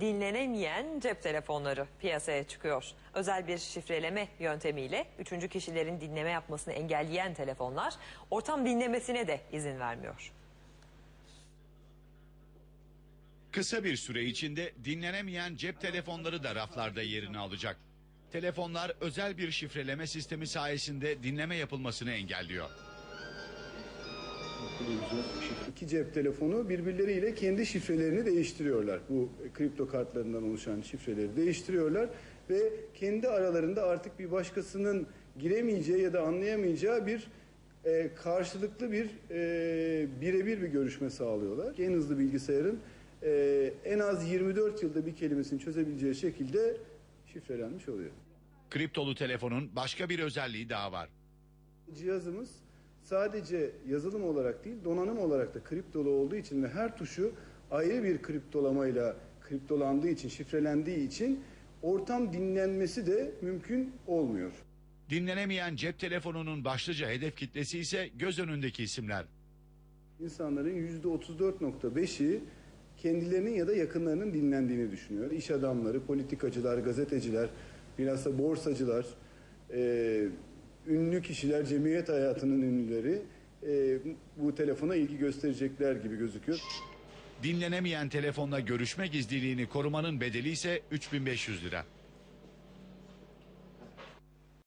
dinlenemeyen cep telefonları piyasaya çıkıyor. Özel bir şifreleme yöntemiyle üçüncü kişilerin dinleme yapmasını engelleyen telefonlar ortam dinlemesine de izin vermiyor. Kısa bir süre içinde dinlenemeyen cep telefonları da raflarda yerini alacak. Telefonlar özel bir şifreleme sistemi sayesinde dinleme yapılmasını engelliyor. İki cep telefonu birbirleriyle kendi şifrelerini değiştiriyorlar. Bu kripto kartlarından oluşan şifreleri değiştiriyorlar ve kendi aralarında artık bir başkasının giremeyeceği ya da anlayamayacağı bir e, karşılıklı bir e, birebir bir görüşme sağlıyorlar. En hızlı bilgisayarın e, en az 24 yılda bir kelimesini çözebileceği şekilde şifrelenmiş oluyor. Kriptolu telefonun başka bir özelliği daha var. Cihazımız sadece yazılım olarak değil donanım olarak da kriptolu olduğu için ve her tuşu ayrı bir kriptolamayla kriptolandığı için, şifrelendiği için ortam dinlenmesi de mümkün olmuyor. Dinlenemeyen cep telefonunun başlıca hedef kitlesi ise göz önündeki isimler. İnsanların %34.5'i kendilerinin ya da yakınlarının dinlendiğini düşünüyor. İş adamları, politikacılar, gazeteciler, bilhassa borsacılar, ünlü kişiler, cemiyet hayatının ünlüleri e, bu telefona ilgi gösterecekler gibi gözüküyor. Dinlenemeyen telefonla görüşme gizliliğini korumanın bedeli ise 3500 lira.